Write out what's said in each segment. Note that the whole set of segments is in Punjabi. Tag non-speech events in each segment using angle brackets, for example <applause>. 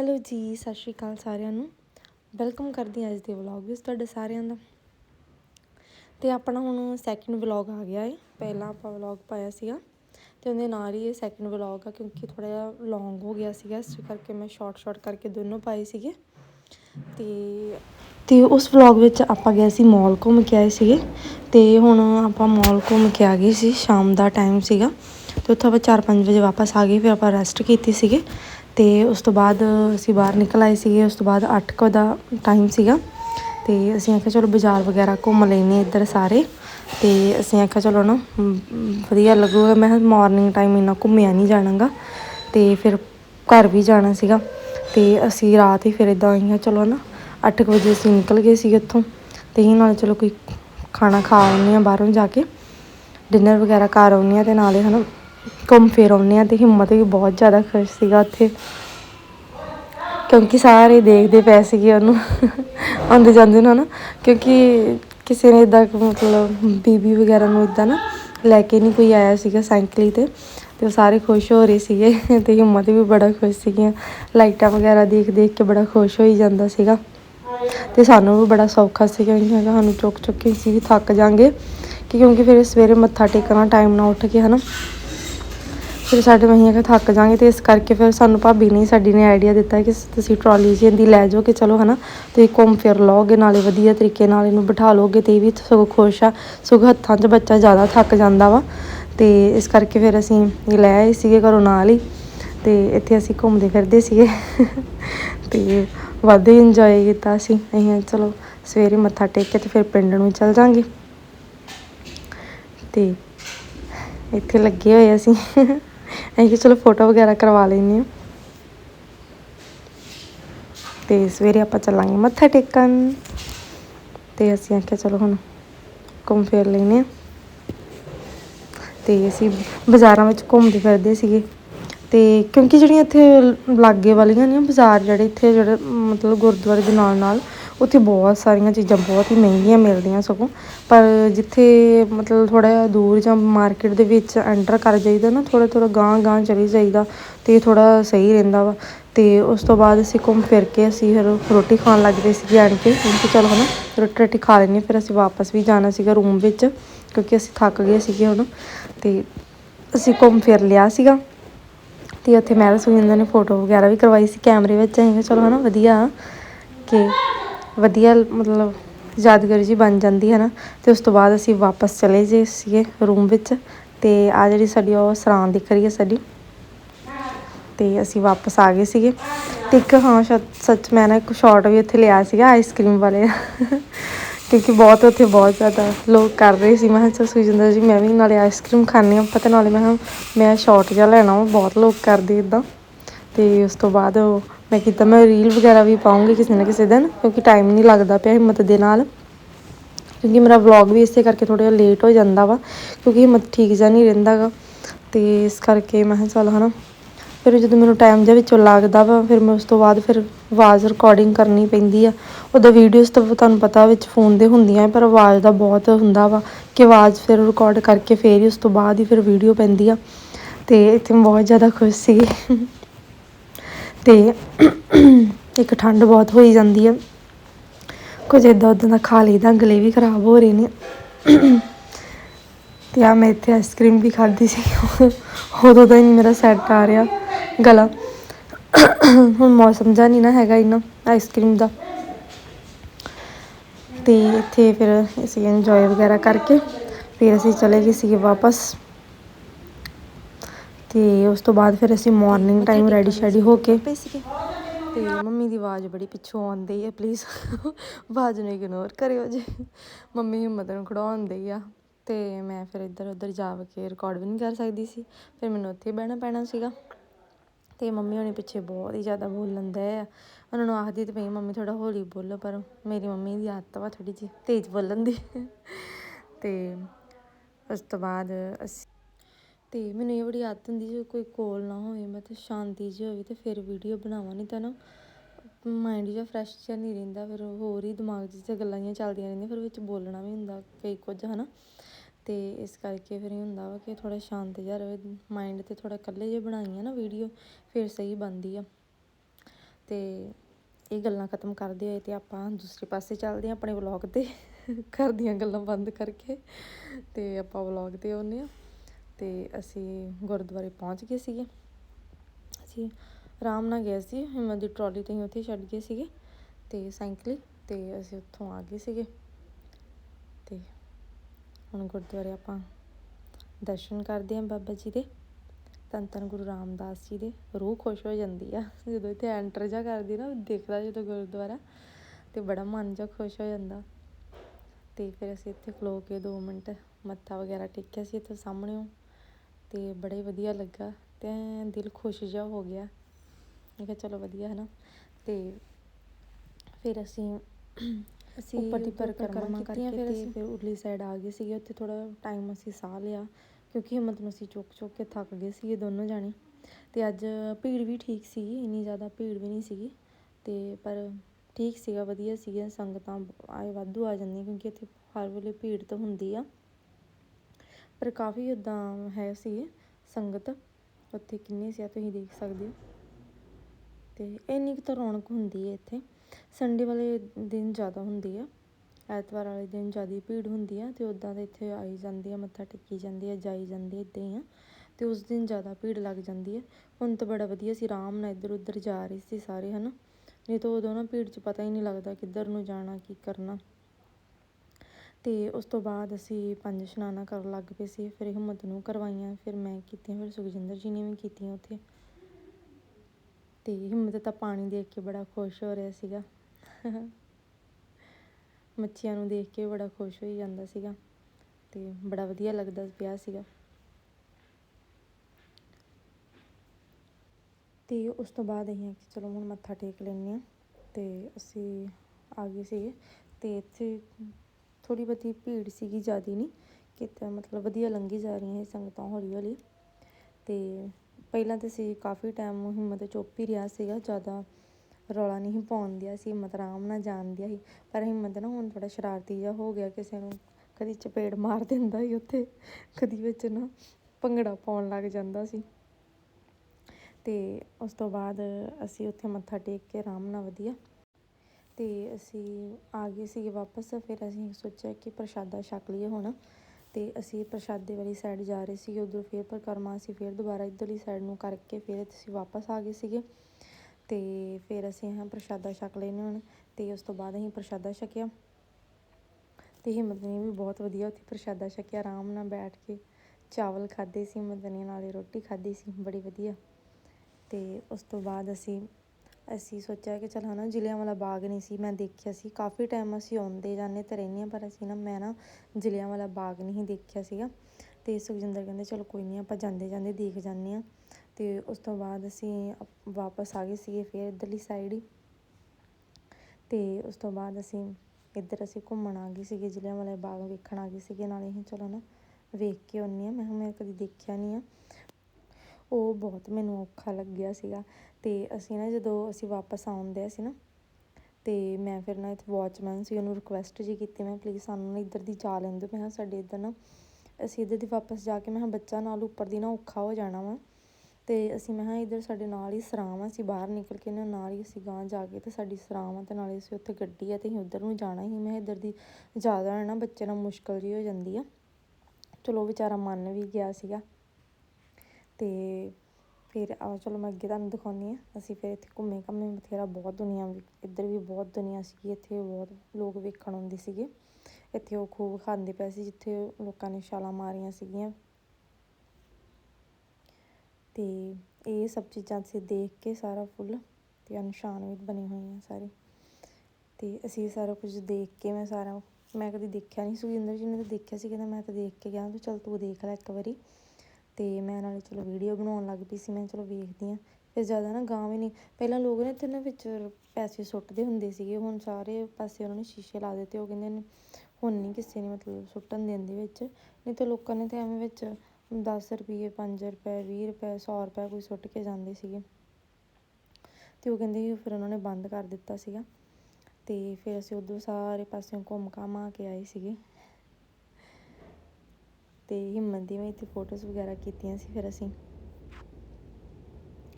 ਹੈਲੋ ਜੀ, ਸਤਿ ਸ਼੍ਰੀ ਅਕਾਲ ਸਾਰਿਆਂ ਨੂੰ। ਵੈਲਕਮ ਕਰਦੀ ਹਾਂ ਅੱਜ ਦੇ ਵਲੌਗ ਵਿੱਚ ਤੁਹਾਡੇ ਸਾਰਿਆਂ ਦਾ। ਤੇ ਆਪਣਾ ਹੁਣ ਸੈਕਿੰਡ ਵਲੌਗ ਆ ਗਿਆ ਹੈ ਪਹਿਲਾਂ ਆਪਾਂ ਵਲੌਗ ਪਾਇਆ ਸੀਗਾ ਤੇ ਉਹਦੇ ਨਾਲ ਹੀ ਇਹ ਸੈਕਿੰਡ ਵਲੌਗ ਆ ਕਿਉਂਕਿ ਥੋੜਾ ਜਿਹਾ ਲੌਂਗ ਹੋ ਗਿਆ ਸੀਗਾ, ਇਸ ਕਰਕੇ ਮੈਂ ਸ਼ਾਰਟ ਸ਼ਾਰਟ ਕਰਕੇ ਦੋਨੋਂ ਪਾਏ ਸੀਗੇ। ਤੇ ਤੇ ਉਸ ਵਲੌਗ ਵਿੱਚ ਆਪਾਂ ਗਏ ਸੀ ਮਾਲ ਘੁੰਮ ਕੇ ਆਏ ਸੀਗੇ। ਤੇ ਹੁਣ ਆਪਾਂ ਮਾਲ ਘੁੰਮ ਕੇ ਆ ਗਏ ਸੀ, ਸ਼ਾਮ ਦਾ ਟਾਈਮ ਸੀਗਾ। ਤੇ ਉੱਥੋਂ ਆਪਾਂ 4-5 ਵਜੇ ਵਾਪਸ ਆ ਗਏ, ਫਿਰ ਆਪਾਂ ਰੈਸਟ ਕੀਤੀ ਸੀਗੇ। ਅਤੇ ਉਸ ਤੋਂ ਬਾਅਦ ਅਸੀਂ ਬਾਹਰ ਨਿਕਲ ਆਏ ਸੀਗੇ, ਉਸ ਤੋਂ ਬਾਅਦ ਅੱਠ ਕੁ ਦਾ ਟਾਈਮ ਸੀਗਾ ਅਤੇ ਅਸੀਂ ਆਖਿਆ ਚਲੋ ਬਾਜ਼ਾਰ ਵਗੈਰਾ ਘੁੰਮ ਲੈਂਦੇ ਇੱਧਰ ਸਾਰੇ ਅਤੇ ਅਸੀਂ ਆਖਿਆ ਚਲੋ ਨਾ ਵਧੀਆ ਲੱਗੂਗਾ। ਮੈਂ ਮਾਰਨਿੰਗ ਟਾਈਮ ਇੰਨਾ ਘੁੰਮਿਆ ਨਹੀਂ ਜਾਣਾਗਾ ਅਤੇ ਫਿਰ ਘਰ ਵੀ ਜਾਣਾ ਸੀਗਾ ਅਤੇ ਅਸੀਂ ਰਾਤ ਹੀ ਫਿਰ ਇਦਾਂ ਆਈਆਂ, ਚਲੋ ਨਾ 8 ਕੁ ਵਜੇ ਅਸੀਂ ਨਿਕਲ ਗਏ ਸੀ ਉੱਥੋਂ ਤੇ ਹੀ ਨਾਲ ਚਲੋ ਕੋਈ ਖਾਣਾ ਖਾ ਆਉਂਦੇ ਹਾਂ ਬਾਹਰੋਂ ਜਾ ਕੇ ਡਿਨਰ ਵਗੈਰਾ ਕਰ ਆਉਂਦੇ ਹਾਂ ਤੇ ਨਾਲੇ ਹਨਾ ਘੁੰਮ ਫਿਰ ਆਉਂਦੇ ਹਾਂ ਤੇ ਹਿੰਮਤ ਵੀ ਬਹੁਤ ਜ਼ਿਆਦਾ ਖੁਸ਼ ਸੀਗਾ ਉੱਥੇ। ਕਿਉਂਕਿ ਸਾਰੇ ਦੇਖਦੇ ਪਏ ਸੀਗੇ ਉਹਨੂੰ। ਆਉਂਦੇ ਜਾਂਦੇ ਨੂੰ ਨਾ ਕਿਉਂਕਿ ਕਿਸੇ ਨੇ ਇਦਾਂ ਮਤਲਬ ਬੀਬੀ ਵਗੈਰਾ ਨੂੰ ਇਦਾਂ ਨਾ ਲੈ ਕੇ ਨਹੀਂ ਕੋਈ ਆਇਆ ਸੀਗਾ ਸਾਈਕਲੀ ਤੇ। ਤੇ ਉਹ ਸਾਰੇ ਖੁਸ਼ ਹੋ ਰਹੇ ਸੀਗੇ <laughs> ਤੇ ਹਿੰਮਤ ਵੀ ਬੜਾ ਖੁਸ਼ ਸੀਗੀਆਂ। ਲਾਈਟਾਂ ਵਗੈਰਾ ਦੇਖ ਦੇਖ ਕੇ ਬੜਾ ਖੁਸ਼ ਹੋਈ ਜਾਂਦਾ ਸੀਗਾ। ਤੇ ਸਾਨੂੰ ਵੀ ਬੜਾ ਸੌਖਾ ਸੀ ਕਿਉਂਕਿ ਸਾਨੂੰ ਚੁੱਕ ਚੁੱਕ ਕੇ ਅਸੀਂ ਵੀ ਥੱਕ ਜਾਾਂਗੇ। ਕਿ ਕਿਉਂਕਿ ਫਿਰ ਸਵੇਰੇ ਮੱਥਾ ਟੇਕਣਾ ਟਾਈਮ ਨਾਲ ਉੱਠ ਕੇ ਹਨਾ। ਫਿਰ ਸਾਡੇ ਵਹੀਂ ਆ ਥੱਕ ਜਾਾਂਗੇ ਤੇ ਇਸ ਕਰਕੇ ਫਿਰ ਸਾਨੂੰ ਭਾਬੀ ਨੇ ਸਾਡੀ ਨੇ ਆਈਡੀਆ ਦਿੱਤਾ ਕਿ ਤੁਸੀਂ ਟਰਾਲੀ ਜੀ ਦੀ ਲੈ ਜਾਓ ਕਿ ਚਲੋ ਹਨਾ, ਤੁਸੀਂ ਘੁੰਮ ਫਿਰ ਲਓਗੇ, ਨਾਲੇ ਵਧੀਆ ਤਰੀਕੇ ਨਾਲ ਇਹਨੂੰ ਬਿਠਾ ਲਓਗੇ ਤੇ ਇਹ ਵੀ ਸਗੋਂ ਖੁਸ਼ ਆ, ਸਗੋਂ ਹੱਥਾਂ 'ਚ ਬੱਚਾ ਜ਼ਿਆਦਾ ਥੱਕ ਜਾਂਦਾ ਵਾ। ਤੇ ਇਸ ਕਰਕੇ ਫਿਰ ਅਸੀਂ ਇਹ ਲੈ ਆਏ ਸੀਗੇ ਘਰੋਂ ਨਾਲ ਹੀ ਤੇ ਇੱਥੇ ਅਸੀਂ ਘੁੰਮਦੇ ਫਿਰਦੇ ਸੀਗੇ। ਤੇ ਵੱਧ ਇੰਜੋਏ ਕੀਤਾ ਅਸੀਂ। ਅਸੀਂ ਚਲੋ ਸਵੇਰੇ ਮੱਥਾ ਟੇਕ ਕੇ ਤੇ ਫਿਰ ਪਿੰਡ ਨੂੰ ਚੱਲ ਜਾਾਂਗੇ। ਤੇ ਇੱਥੇ ਲੱਗੇ ਹੋਏ ਅਸੀਂ। ਅਸੀਂ ਕਿ ਚਲੋ ਫੋਟੋ ਵਗੈਰਾ ਕਰਵਾ ਲੈਂਦੇ ਹਾਂ। ਤੇ ਸਵੇਰੇ ਆਪਾਂ ਚੱਲਾਂਗੇ ਮੱਥਾ ਟੇਕਣ। ਤੇ ਅਸੀਂ ਆਖਿਆ ਚਲੋ ਹੁਣ ਘੁੰਮ ਫਿਰ ਲੈਨੇ ਆ ਤੇ ਅਸੀਂ ਬਾਜ਼ਾਰਾਂ ਵਿੱਚ ਘੁੰਮਦੇ ਫਿਰਦੇ ਸੀਗੇ। ਤੇ ਕਿਉਂਕਿ ਜਿਹੜੀਆਂ ਇੱਥੇ ਲਾਗੇ ਵਾਲੀਆਂ ਨੇ ਬਾਜ਼ਾਰ ਜਿਹੜੇ ਇੱਥੇ ਜਿਹੜੇ, ਮਤਲਬ ਗੁਰਦੁਆਰੇ ਦੇ ਨਾਲ ਨਾਲ ਉੱਥੇ ਬਹੁਤ ਸਾਰੀਆਂ ਚੀਜ਼ਾਂ ਬਹੁਤ ਹੀ ਮਹਿੰਗੀਆਂ ਮਿਲਦੀਆਂ ਸਗੋਂ, ਪਰ ਜਿੱਥੇ ਮਤਲਬ ਥੋੜਾ ਜਿਹਾ ਦੂਰ ਜਾਂ ਮਾਰਕੀਟ ਦੇ ਵਿੱਚ ਐਂਟਰ ਕਰ ਜਾਈਦਾ ਨਾ ਥੋੜਾ ਥੋੜਾ ਗਾਂ ਗਾਂ ਚਲੀ ਜਾਈਦਾ ਤੇ ਥੋੜਾ ਸਹੀ ਰਹਿੰਦਾ ਵਾ। ਤੇ ਉਸ ਤੋਂ ਬਾਅਦ ਅਸੀਂ ਘੁੰਮ ਫਿਰ ਕੇ ਅਸੀਂ ਫਿਰ ਰੋਟੀ ਖਾਣ ਲੱਗ ਪਏ ਸੀ ਆਣ ਕੇ। ਕਿ ਚਲੋ ਹਨਾ, ਰੋਟੀ ਰੋਟੀ ਖਾ ਲੈਂਦੇ ਫਿਰ ਅਸੀਂ ਵਾਪਸ ਵੀ ਜਾਣਾ ਸੀਗਾ ਰੂਮ ਵਿੱਚ, ਕਿਉਂਕਿ ਅਸੀਂ ਥੱਕ ਗਏ ਸੀਗੇ ਹੁਣ। ਤੇ ਅਸੀਂ ਘੁੰਮ ਫਿਰ ਲਿਆ ਸੀਗਾ। ਤੇ ਉੱਥੇ ਮਹਿਲ ਸੁਖਿੰਦਰ ਨੇ ਫੋਟੋ ਵਗੈਰਾ ਵੀ ਕਰਵਾਈ ਸੀ ਕੈਮਰੇ ਵਿੱਚ, ਅਸੀਂ ਕਿਹਾ ਚਲੋ ਹਨਾ ਵਧੀਆ ਕਿ ਵਧੀਆ, ਮਤਲਬ ਯਾਦਗਾਰੀ ਜੀ ਬਣ ਜਾਂਦੀ ਹੈ ਨਾ ਤੇ ਉਸ ਤੋਂ ਬਾਅਦ ਅਸੀਂ ਵਾਪਸ ਚਲੇ ਜੇ ਸੀਗੇ ਰੂਮ ਵਿੱਚ ਤੇ ਆ ਜਿਹੜੀ ਸਾਡੀ, ਉਹ ਸਰਾਂ ਦਿਖ ਰਹੀ ਹੈ ਸਾਡੀ। ਤੇ ਅਸੀਂ ਵਾਪਸ ਆ ਗਏ ਸੀਗੇ। ਤੇ ਇੱਕ, ਹਾਂ ਸ਼ਾਇਦ ਸੱਚ ਮੈਂ ਨਾ ਇੱਕ ਸ਼ਾਰਟ ਵੀ ਉੱਥੇ ਲਿਆ ਸੀਗਾ ਆਈਸਕ੍ਰੀਮ ਵਾਲੇ। ਕਿਉਂਕਿ ਬਹੁਤ ਉੱਥੇ ਬਹੁਤ ਜ਼ਿਆਦਾ ਲੋਕ ਕਰ ਰਹੇ ਸੀ। ਮੈਂ ਕਿਹਾ ਚਲ ਸੁਖਜਿੰਦਰ ਜੀ, ਮੈਂ ਵੀ ਨਾਲੇ ਆਈਸਕ੍ਰੀਮ ਖਾਣੀ ਆ ਪਤਾ ਨਾਲੇ ਮੈਂ ਕਿਹਾ, ਮੈਂ ਸ਼ਾਰਟ ਜਿਹਾ ਲੈਣਾ ਵਾ ਬਹੁਤ ਲੋਕ ਕਰਦੇ ਇਦਾਂ ਤੇ ਉਸ ਤੋਂ ਬਾਅਦ ਮੈਂ ਕੀਤਾ, ਮੈਂ ਰੀਲ ਵਗੈਰਾ ਵੀ ਪਾਉਂਗੀ ਕਿਸੇ ਨਾ ਕਿਸੇ ਦਿਨ, ਕਿਉਂਕਿ ਟਾਈਮ ਨਹੀਂ ਲੱਗਦਾ ਪਿਆ ਹਿੰਮਤ ਦੇ ਨਾਲ। ਕਿਉਂਕਿ ਮੇਰਾ ਵਲੌਗ ਵੀ ਇਸੇ ਕਰਕੇ ਥੋੜਾ ਜਿਹਾ ਲੇਟ ਹੋ ਜਾਂਦਾ ਵਾ, ਕਿਉਂਕਿ ਹਿੰਮਤ ਠੀਕ ਜਿਹਾ ਨਹੀਂ ਰਹਿੰਦਾਗਾ ਤੇ ਇਸ ਕਰਕੇ ਮੈਂ ਕਿਹਾ ਚੱਲ ਹਨਾ, ਫਿਰ ਜਦੋਂ ਮੈਨੂੰ ਟਾਈਮ ਜਿਹਾ ਵਿੱਚੋਂ ਲੱਗਦਾ ਵਾ, ਫਿਰ ਮੈਂ ਉਸ ਤੋਂ ਬਾਅਦ ਫਿਰ ਆਵਾਜ਼ ਰਿਕਾਰਡਿੰਗ ਕਰਨੀ ਪੈਂਦੀ ਆ। ਉਹਦਾ ਵੀਡੀਓਜ਼ ਤਾਂ ਤੁਹਾਨੂੰ ਪਤਾ ਵਿੱਚ ਫੋਨ ਦੇ ਹੁੰਦੀਆਂ ਪਰ ਆਵਾਜ਼ ਦਾ ਬਹੁਤ ਹੁੰਦਾ ਵਾ, ਕਿ ਆਵਾਜ਼ ਫਿਰ ਰਿਕਾਰਡ ਕਰਕੇ ਫੇਰ ਹੀ ਉਸ ਤੋਂ ਬਾਅਦ ਹੀ ਫਿਰ ਵੀਡੀਓ ਪੈਂਦੀ ਆ। ਤੇ ਇੱਥੇ ਮੈਂ ਬਹੁਤ ਜ਼ਿਆਦਾ ਖੁਸ਼ ਸੀ ਤੇ ਇੱਕ ਠੰਡ ਬਹੁਤ ਹੋਈ ਜਾਂਦੀ ਹੈ ਕੁਝ ਇਦਾਂ ਉਦਾਂ ਦਾ ਖਾ ਲਈਦਾ ਗਲੇ ਵੀ ਖਰਾਬ ਹੋ ਰਹੇ ਨੇ। ਤੇ ਆ ਮੈਂ ਇੱਥੇ ਆਈਸਕ੍ਰੀਮ ਵੀ ਖਾਧੀ ਸੀ। ਉਦੋਂ ਦਾ ਹੀ ਮੇਰਾ ਸੈੱਟ ਆ ਰਿਹਾ ਗਲਾ। ਹੁਣ ਮੌਸਮ ਜਾ ਨਹੀਂ ਨਾ ਹੈਗਾ ਇਹਨਾਂ ਆਈਸਕ੍ਰੀਮ ਦਾ। ਤੇ ਇੱਥੇ ਫਿਰ ਅਸੀਂ ਇੰਜੋਏ ਵਗੈਰਾ ਕਰਕੇ ਫਿਰ ਅਸੀਂ ਚਲੇ ਗਏ ਸੀਗੇ ਵਾਪਸ। ਤੇ ਉਸ ਤੋਂ ਬਾਅਦ ਫਿਰ ਅਸੀਂ ਮਾਰਨਿੰਗ ਟਾਈਮ ਰੈਡੀ ਸ਼ੈਡੀ ਹੋ ਕੇ। ਤੇ ਮੰਮੀ ਦੀ ਆਵਾਜ਼ ਬੜੀ ਪਿੱਛੋਂ ਆਉਂਦੀ ਹੈ ਪਲੀਜ਼ ਆਵਾਜ਼ ਨੂੰ ਇਗਨੋਰ ਕਰਿਓ ਜੀ। ਮੰਮੀ ਹਿੰਮਤ ਨੂੰ ਖੜਾਉਂਦੀ ਆ। ਤੇ ਮੈਂ ਫਿਰ ਇੱਧਰ ਉੱਧਰ ਜਾ ਕੇ ਰਿਕਾਰਡ ਵੀ ਨਹੀਂ ਕਰ ਸਕਦੀ ਸੀ। ਫਿਰ ਮੈਨੂੰ ਉੱਥੇ ਬਹਿਣਾ ਪੈਣਾ ਸੀਗਾ। ਤੇ ਮੰਮੀ ਹੁਣੇ ਪਿੱਛੇ ਬਹੁਤ ਹੀ ਜ਼ਿਆਦਾ ਬੋਲਣ ਦੇ ਆ। ਉਹਨਾਂ ਨੂੰ ਆਖਦੀ ਤੇ ਪਈ ਮੰਮੀ ਥੋੜਾ ਹੌਲੀ ਬੋਲੋ ਪਰ ਮੇਰੀ ਮੰਮੀ ਦੀ ਆਦਤ ਵਾ ਥੋੜੀ ਜਿਹੀ ਤੇਜ਼ ਬੋਲਣ ਦੀ। ਤੇ ਉਸ ਤੋਂ ਬਾਅਦ ਅਸੀਂ ਤੇ ਮੈਨੂੰ ਇਹ ਬੜੀ ਆਦਤ ਹੁੰਦੀ ਜੇ ਕੋਈ ਕੋਲ ਨਾ ਹੋਵੇ, ਮੈਂ ਤੇ ਸ਼ਾਂਤੀ ਜਿਹੀ ਹੋਵੇ ਤੇ ਫਿਰ ਵੀਡੀਓ ਬਣਾਵਾਂ, ਨਹੀਂ ਤਾਂ ਨਾ ਮਾਈਂਡ ਜਿਹਾ ਫਰੈਸ਼ ਜਿਹਾ ਨਹੀਂ ਰਹਿੰਦਾ, ਫਿਰ ਹੋਰ ਹੀ ਦਿਮਾਗ 'ਚ ਗੱਲਾਂ ਜਿਹੀਆਂ ਚੱਲਦੀਆਂ ਰਹਿੰਦੀਆਂ, ਫਿਰ ਵਿੱਚ ਬੋਲਣਾ ਵੀ ਹੁੰਦਾ ਕਈ ਕੁਝ, ਹਨਾ। ਤੇ ਇਸ ਕਰਕੇ ਫਿਰ ਇਹ ਹੁੰਦਾ ਵਾ ਕਿ ਥੋੜਾ ਸ਼ਾਂਤ ਜਿਹਾ ਰਹੇ ਮਾਈਂਡ ਤੇ ਥੋੜਾ ਇਕੱਲੇ ਜੇ ਬਣਾਈਆਂ ਨਾ ਵੀਡੀਓ ਫਿਰ ਸਹੀ ਬਣਦੀ ਆ। ਤੇ ਇਹ ਗੱਲਾਂ ਖਤਮ ਕਰਦੇ ਹੋਏ ਤੇ ਆਪਾਂ ਦੂਸਰੇ ਪਾਸੇ ਚੱਲਦੇ ਹਾਂ ਆਪਣੇ ਵਲੌਗ ਤੇ, ਘਰ ਦੀਆਂ ਗੱਲਾਂ ਬੰਦ ਕਰਕੇ, ਤੇ ਆਪਾਂ ਵਲੌਗ ਤੇ ਆਉਂਦੇ ਹਾਂ। ਤੇ ਅਸੀਂ ਗੁਰਦੁਆਰੇ ਪਹੁੰਚ ਗਏ ਸੀਗੇ। ਅਸੀਂ ਆਰਾਮ ਨਾਲ ਗਏ ਸੀ, ਹਿੰਮਤ ਦੀ ਟਰਾਲੀ ਤੇ ਹੀ ਉੱਥੇ ਛੱਡ ਗਏ ਸੀਗੇ ਤੇ ਸਾਈਕਲੀ ਤੇ ਅਸੀਂ ਉੱਥੋਂ ਆ ਗਏ ਸੀਗੇ। ਤੇ ਹੁਣ ਗੁਰਦੁਆਰੇ ਆਪਾਂ ਦਰਸ਼ਨ ਕਰਦੇ ਹਾਂ ਬਾਬਾ ਜੀ ਦੇ। ਧੰਨ ਧੰਨ ਗੁਰੂ ਰਾਮਦਾਸ ਜੀ ਦੇ। ਰੂਹ ਖੁਸ਼ ਹੋ ਜਾਂਦੀ ਆ। ਜਦੋਂ ਇੱਥੇ ਐਂਟਰ ਜਾ ਕਰਦੀ ਨਾ, ਦੇਖਦਾ ਜਦੋਂ ਗੁਰਦੁਆਰਾ ਤੇ ਬੜਾ ਮਨ ਜਾ ਖੁਸ਼ ਹੋ ਜਾਂਦਾ। ਤੇ ਫਿਰ ਅਸੀਂ ਇੱਥੇ ਖਲੋ ਕੇ 2 ਮਿੰਟ ਮੱਥਾ ਵਗੈਰਾ ਟੇਕਿਆ ਸੀ ਇੱਥੇ ਸਾਹਮਣੇੋਂ। ਤੇ ਬੜਾ ਵਧੀਆ ਲੱਗਾ ਤੇ ਐਂ ਦਿਲ ਖੁਸ਼ ਜਿਹਾ ਹੋ ਗਿਆ। ਮੈਂ ਕਿਹਾ ਚਲੋ ਵਧੀਆ ਹੈ ਨਾ ਤੇ ਫਿਰ ਅਸੀਂ ਅਸੀਂ ਉੱਪਰ ਦੀ ਪਰਿਕਰਮਾ ਕਰਕੇ ਫਿਰ ਅਸੀਂ ਫਿਰ ਉਰਲੀ ਸਾਈਡ ਆ ਗਏ ਸੀਗੇ। ਉੱਥੇ ਥੋੜਾ ਟਾਈਮ ਅਸੀਂ ਸਾਹ ਲਿਆ ਕਿਉਂਕਿ ਹਿੰਮਤ ਨੂੰ ਅਸੀਂ ਚੁੱਕ ਚੁੱਕ ਕੇ ਥੱਕ ਗਏ ਸੀਗੇ ਦੋਨੋਂ ਜਾਣੇ। ਤੇ ਅੱਜ ਭੀੜ ਵੀ ਠੀਕ ਸੀ ਇੰਨੀ ਜ਼ਿਆਦਾ ਭੀੜ ਵੀ ਨਹੀਂ ਸੀਗੀ। ਤੇ ਪਰ ਠੀਕ ਸੀਗਾ ਵਧੀਆ ਸੀਗਾ ਸੰਗਤਾਂ ਆਏ ਵਾਧੂ ਆ ਜਾਂਦੀਆਂ ਕਿਉਂਕਿ ਇੱਥੇ ਹਰ ਵੇਲੇ ਭੀੜ ਤਾਂ ਹੁੰਦੀ ਆ। ਪਰ ਕਾਫੀ ਉਦਾਂ ਹੈ ਸੀ ਸੰਗਤ, ਉੱਥੇ ਕਿੰਨੀ ਸੀ ਆ ਤੁਸੀਂ ਦੇਖ ਸਕਦੇ ਹੋ। ਤੇ ਇੰਨੀ ਕੁ ਤਾਂ ਰੌਣਕ ਹੁੰਦੀ ਹੈ ਇੱਥੇ। ਸੰਡੇ ਵਾਲੇ ਦਿਨ ਜ਼ਿਆਦਾ ਹੁੰਦੀ ਆ, ਐਤਵਾਰ ਵਾਲੇ ਦਿਨ ਜ਼ਿਆਦਾ ਭੀੜ ਹੁੰਦੀ ਆ ਤੇ ਉਦਾਂ ਤਾਂ ਇੱਥੇ ਆਈ ਜਾਂਦੀ ਆ, ਮੱਥਾ ਟੇਕੀ ਜਾਂਦੀ ਆ, ਜਾਈ ਜਾਂਦੀ ਆ, ਇੱਦਾਂ ਹੀ ਆ ਤੇ ਉਸ ਦਿਨ ਜ਼ਿਆਦਾ ਭੀੜ ਲੱਗ ਜਾਂਦੀ ਹੈ ਹੁਣ ਤਾਂ ਬੜਾ ਵਧੀਆ ਸੀ, ਆਰਾਮ ਨਾਲ ਇੱਧਰ ਉੱਧਰ ਜਾ ਰਹੇ ਸੀ ਸਾਰੇ, ਹਨਾ। ਨਹੀਂ ਤਾਂ ਉਦੋਂ ਨਾ ਭੀੜ 'ਚ ਪਤਾ ਹੀ ਨਹੀਂ ਲੱਗਦਾ ਕਿੱਧਰ ਨੂੰ ਜਾਣਾ, ਕੀ ਕਰਨਾ। ਅਤੇ ਉਸ ਤੋਂ ਬਾਅਦ ਅਸੀਂ ਪੰਜ ਇਸ਼ਨਾਨਾਂ ਕਰਨ ਲੱਗ ਪਏ ਸੀ, ਫਿਰ ਹਿੰਮਤ ਨੂੰ ਕਰਵਾਈਆਂ, ਫਿਰ ਮੈਂ ਕੀਤੀਆਂ, ਫਿਰ ਸੁਖਜਿੰਦਰ ਜੀ ਨੇ ਵੀ ਕੀਤੀਆਂ ਉੱਥੇ। ਅਤੇ ਹਿੰਮਤ ਤਾਂ ਪਾਣੀ ਦੇਖ ਕੇ ਬੜਾ ਖੁਸ਼ ਹੋ ਰਿਹਾ ਸੀਗਾ। ਮੱਛੀਆਂ ਨੂੰ ਦੇਖ ਕੇ ਬੜਾ ਖੁਸ਼ ਹੋਈ ਜਾਂਦਾ ਸੀਗਾ ਤੇ ਬੜਾ ਵਧੀਆ ਲੱਗਦਾ ਪਿਆ ਸੀਗਾ। ਤੇ ਉਸ ਤੋਂ ਬਾਅਦ ਅਸੀਂ ਕਿ ਚਲੋ ਹੁਣ ਮੱਥਾ ਟੇਕ ਲੈਂਦੇ ਹਾਂ। ਤੇ ਅਸੀਂ ਆ ਗਏ ਸੀਗੇ ਤੇ ਇੱਥੇ ਥੋੜੀ ਬਹੁਤੀ ਭੀੜ ਸੀਗੀ, ਜ਼ਿਆਦੀ ਨਹੀਂ। ਕਿਤੇ ਮਤਲਬ ਵਧੀਆ ਲੰਘੀ ਜਾ ਰਹੀਆਂ ਸੀ ਸੰਗਤਾਂ ਹੌਲੀ ਹੌਲੀ। ਤੇ ਪਹਿਲਾਂ ਤਾਂ ਸੀ, ਕਾਫੀ ਟਾਈਮ ਹਿੰਮਤ ਚੁੱਪ ਹੀ ਰਿਹਾ ਸੀਗਾ, ਜ਼ਿਆਦਾ ਰੌਲਾ ਨਹੀਂ ਪਾਉਣ ਦਿਆ ਸੀ, ਹਿੰਮਤ ਆਰਾਮ ਨਾਲ ਜਾਣ ਦਿਆ ਸੀ। ਪਰ ਹਿੰਮਤ ਨਾ ਹੁਣ ਥੋੜਾ ਸ਼ਰਾਰਤੀ ਜਿਹਾ ਹੋ ਗਿਆ, ਕਿਸੇ ਨੂੰ ਕਦੀ ਚਪੇੜ ਮਾਰ ਦਿੰਦਾ ਸੀ ਉੱਥੇ, ਕਦੀ ਵਿੱਚ ਨਾ ਭੰਗੜਾ ਪਾਉਣ ਲੱਗ ਜਾਂਦਾ ਸੀ। ਤੇ ਉਸ ਤੋਂ ਬਾਅਦ ਅਸੀਂ ਉੱਥੇ ਮੱਥਾ ਟੇਕ ਕੇ ਆਰਾਮ ਨਾਲ ਵਧੀਆ ਤੇ ਅਸੀਂ ਆ ਗਏ ਸੀਗੇ ਵਾਪਸ, ਫਿਰ ਅਸੀਂ ਸੋਚਿਆ ਕਿ ਪ੍ਰਸ਼ਾਦਾ ਛਕ ਲਈਏ ਹੁਣ। ਤੇ ਅਸੀਂ ਪ੍ਰਸ਼ਾਦੇ ਵਾਲੀ ਸਾਈਡ ਜਾ ਰਹੇ ਸੀਗੇ, ਉਧਰ ਫਿਰ ਪਰਿਕਰਮਾ ਅਸੀਂ ਫਿਰ ਦੁਬਾਰਾ ਇੱਧਰਲੀ ਸਾਈਡ ਨੂੰ ਕਰਕੇ ਫਿਰ ਅਸੀਂ ਵਾਪਸ ਆ ਗਏ ਸੀਗੇ। ਤੇ ਫਿਰ ਅਸੀਂ ਹਾਂ ਪ੍ਰਸ਼ਾਦਾ ਛਕ ਲੈਨੇ ਹੁਣ ਤੇ ਉਸ ਤੋਂ ਬਾਅਦ ਅਸੀਂ ਪ੍ਰਸ਼ਾਦਾ ਛਕਿਆ। ਤੇ ਹਿੰਮਤ ਨੇ ਵੀ ਬਹੁਤ ਵਧੀਆ ਉੱਥੇ ਪ੍ਰਸ਼ਾਦਾ ਛਕਿਆ, ਆਰਾਮ ਨਾਲ ਬੈਠ ਕੇ ਚਾਵਲ ਖਾਦੇ ਸੀ, ਹਿੰਮਤ ਨਾਲੇ ਰੋਟੀ ਖਾਦੀ ਸੀ, ਬੜੀ ਵਧੀਆ। ਤੇ ਉਸ ਤੋਂ ਬਾਅਦ ਅਸੀਂ ਅਸੀਂ ਸੋਚਿਆ ਕਿ ਚਲ ਹਨਾ, ਜ਼ਿਲ੍ਹਿਆਂ ਵਾਲਾ ਬਾਗ ਨਹੀਂ ਸੀ, ਮੈਂ ਦੇਖਿਆ ਸੀ। ਕਾਫੀ ਟਾਈਮ ਅਸੀਂ ਆਉਂਦੇ ਜਾਂਦੇ ਤੇ ਰਹਿੰਦੇ ਹਾਂ, ਪਰ ਅਸੀਂ ਨਾ, ਮੈਂ ਨਾ ਜ਼ਿਲ੍ਹਿਆਂ ਵਾਲਾ ਬਾਗ ਨਹੀਂ ਦੇਖਿਆ ਸੀਗਾ। ਤੇ ਸੁਖਜਿੰਦਰ ਕਹਿੰਦੇ, ਚਲੋ ਕੋਈ ਨਹੀਂ, ਆਪਾਂ ਜਾਂਦੇ ਜਾਂਦੇ ਦੇਖ ਜਾਂਦੇ ਆ ਤੇ ਉਸ ਤੋਂ ਬਾਅਦ ਅਸੀਂ ਵਾਪਸ ਆ ਗਏ ਸੀਗੇ ਫਿਰ ਇੱਧਰਲੀ ਸਾਈਡ ਹੀ। ਤੇ ਉਸ ਤੋਂ ਬਾਅਦ ਅਸੀਂ ਇੱਧਰ ਅਸੀਂ ਘੁੰਮਣ ਆ ਗਏ ਸੀਗੇ, ਜ਼ਿਲ੍ਹਿਆਂ ਵਾਲੇ ਬਾਗ ਵੇਖਣ ਆ ਗਏ ਸੀਗੇ। ਨਾਲੇ ਅਸੀਂ ਚਲੋ ਨਾ, ਵੇਖ ਕੇ ਆਉਂਦੇ ਆ ਮੈਂ ਮੈਂ ਕਦੀ ਦੇਖਿਆ ਨਹੀਂ ਆ। ਉਹ ਬਹੁਤ ਮੈਨੂੰ ਔਖਾ ਲੱਗਿਆ ਸੀਗਾ। ਤੇ ਅਸੀਂ ਨਾ ਜਦੋਂ ਅਸੀਂ ਵਾਪਸ ਆਉਂਦੇ ਸੀ ਨਾ, ਤੇ ਮੈਂ ਫਿਰ ਨਾ ਇੱਥੇ ਵਾਚਮੈਨ ਸੀ, ਉਹਨੂੰ ਰਿਕੁਐਸਟ ਜੀ ਕੀਤੀ, ਮੈਂ ਪਲੀਜ਼ ਸਾਨੂੰ ਨਾ ਇੱਧਰ ਦੀ ਜਾ ਲੈਣ ਦਿਓ। ਮੈਂ ਕਿਹਾ ਸਾਡੇ ਇੱਧਰ ਨਾ, ਅਸੀਂ ਇੱਧਰ ਦੀ ਵਾਪਸ ਜਾ ਕੇ, ਮੈਂ ਕਿਹਾ ਬੱਚਾ ਨਾਲ ਉੱਪਰ ਦੀ ਨਾ ਔਖਾ ਹੋ ਜਾਣਾ ਵਾ। ਤੇ ਅਸੀਂ ਮੈਂ ਕਿਹਾ ਇੱਧਰ ਸਾਡੇ ਨਾਲ ਹੀ ਸਰਾਵਾਂ ਸੀ ਬਾਹਰ ਨਿਕਲ ਕੇ ਨਾ ਨਾਲ ਹੀ ਅਸੀਂ ਗਾਂ ਜਾ ਕੇ ਤੇ ਸਾਡੀ ਸਰਾਵਾਂ ਤੇ ਨਾਲੇ ਅਸੀਂ ਉੱਥੇ ਗੱਡੀ ਆ ਤੇ ਅਸੀਂ ਉੱਧਰ ਨੂੰ ਜਾਣਾ ਹੀ। ਮੈਂ ਇੱਧਰ ਦੀ ਜ਼ਿਆਦਾ ਹੈ ਨਾ ਬੱਚੇ ਨਾਲ ਮੁਸ਼ਕਲ ਜੀ ਹੋ ਜਾਂਦੀ ਆ। ਚਲੋ ਵਿਚਾਰਾ ਮੰਨ ਵੀ ਗਿਆ ਸੀਗਾ। ਤੇ ਫਿਰ ਆ ਚਲੋ ਮੈਂ ਅੱਗੇ ਤੁਹਾਨੂੰ ਦਿਖਾਉਂਦੀ ਆ ਅਸੀਂ ਫਿਰ ਇੱਥੇ ਘੁੰਮੇ ਘੰਮੇ ਬਥੇਰਾ ਬਹੁਤ ਦੁਨੀਆ ਵੀ, ਇੱਧਰ ਵੀ ਬਹੁਤ ਦੁਨੀਆ ਸੀਗੀ, ਇੱਥੇ ਬਹੁਤ ਲੋਕ ਵੇਖਣ ਆਉਂਦੇ ਸੀਗੇ। ਇੱਥੇ ਉਹ ਖੂਬ ਖਾਂਦੇ ਪਏ ਸੀ ਜਿੱਥੇ ਲੋਕਾਂ ਨੇ ਛਾਲਾਂ ਮਾਰੀਆਂ ਸੀਗੀਆਂ। ਤੇ ਇਹ ਸਭ ਚੀਜ਼ਾਂ ਅਸੀਂ ਦੇਖ ਕੇ ਸਾਰਾ ਫੁੱਲ ਤੇ ਨਿਸ਼ਾਨ ਵੀ ਬਣੇ ਹੋਏ ਆ ਸਾਰੇ। ਤੇ ਅਸੀਂ ਸਾਰਾ ਕੁਝ ਦੇਖ ਕੇ ਮੈਂ ਸਾਰਾ, ਮੈਂ ਕਦੀ ਦੇਖਿਆ ਨਹੀਂ ਸੁਖਿੰਦਰ ਜੀ ਨੇ ਤਾਂ ਦੇਖਿਆ ਸੀ ਕਹਿੰਦਾ ਮੈਂ ਤਾਂ ਦੇਖ ਕੇ ਗਿਆ। ਤੂੰ ਚਲ ਤੂੰ ਦੇਖ ਲੈ ਇੱਕ ਵਾਰੀ। ਤੇ ਮੈਂ ਨਾਲੇ ਚਲੋ ਵੀਡੀਓ ਬਣਾਉਣ ਲੱਗ ਪਈ ਸੀ, ਮੈਂ ਚਲੋ ਵੇਖਦੀ ਆ ਫਿਰ ਜ਼ਿਆਦਾ ਨਾ ਗਾਂ ਵੀ ਨਹੀਂ। ਪਹਿਲਾਂ ਲੋਕ ਨੇ ਇੱਥੇ ਨਾ ਵਿੱਚ ਪੈਸੇ ਸੁੱਟਦੇ ਹੁੰਦੇ ਸੀਗੇ, ਹੁਣ ਸਾਰੇ ਪਾਸੇ ਉਹਨਾਂ ਨੇ ਸ਼ੀਸ਼ੇ ਲਾ ਦਿੱਤੇ, ਉਹ ਕਹਿੰਦੇ ਨੇ, ਹੁਣ ਨਹੀਂ ਕਿਸੇ ਨੇ ਮਤਲਬ ਸੁੱਟਣ ਦਿੰਦੇ ਵਿੱਚ। ਨਹੀਂ ਤਾਂ ਲੋਕਾਂ ਨੇ ਤਾਂ ਐਵੇਂ ਵਿੱਚ 10 ਰੁਪਏ 5 ਰੁਪਏ 20 ਰੁਪਏ 100 ਰੁਪਏ ਕੋਈ ਸੁੱਟ ਕੇ ਜਾਂਦੇ ਸੀਗੇ। ਤੇ ਉਹ ਕਹਿੰਦੇ ਫਿਰ ਉਹਨਾਂ ਨੇ ਬੰਦ ਕਰ ਦਿੱਤਾ ਸੀਗਾ। ਤੇ ਫਿਰ ਅਸੀਂ ਉਧਰ ਸਾਰੇ ਪਾਸਿਓਂ ਘੁੰਮ ਘਾਮ ਆ ਕੇ ਆਏ ਸੀਗੇ। ਤੇ ਹਿੰਮਤ ਦੀ ਮੈਂ ਇੱਥੇ ਫੋਟੋਜ਼ ਵਗੈਰਾ ਕੀਤੀਆਂ ਸੀ ਫਿਰ ਅਸੀਂ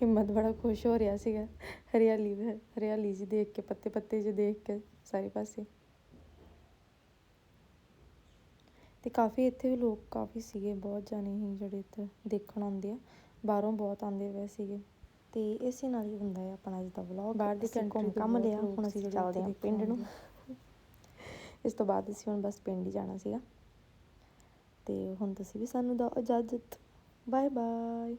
ਹਿੰਮਤ ਬੜਾ ਖੁਸ਼ ਹੋ ਰਿਹਾ ਸੀਗਾ ਹਰਿਆਲੀ ਹਰਿਆਲੀ ਜੀ ਦੇਖ ਕੇ ਪੱਤੇ ਪੱਤੇ ਜਿਹੇ ਦੇਖ ਕੇ ਸਾਰੇ ਪਾਸੇ। ਤੇ ਕਾਫੀ ਇੱਥੇ ਵੀ ਲੋਕ ਕਾਫੀ ਸੀਗੇ ਬਹੁਤ ਜਾਣੇ ਸੀ ਜਿਹੜੇ ਇੱਥੇ ਦੇਖਣ ਆਉਂਦੇ ਆ ਬਾਹਰੋਂ ਬਹੁਤ ਆਉਂਦੇ ਪਏ ਸੀਗੇ। ਤੇ ਇਸੇ ਨਾਲ ਹੀ ਹੁੰਦਾ ਹੈ ਆਪਣਾ ਅੱਜ ਦਾ ਵਲੌਗ ਬਾਹਰ ਦੀ ਕੰਟਰੀ ਕੰਮ ਲਿਆ ਹੁਣ ਅਸੀਂ ਚੱਲਦੇ ਹਾਂ ਪਿੰਡ ਨੂੰ। ਇਸ ਤੋਂ ਬਾਅਦ ਅਸੀਂ ਹੁਣ ਬਸ ਪਿੰਡ ਹੀ ਜਾਣਾ ਸੀਗਾ। ਤੇ ਹੁਣ ਤੁਸੀਂ ਵੀ ਸਾਨੂੰ ਦਿਓ ਇਜਾਜ਼ਤ। Bye bye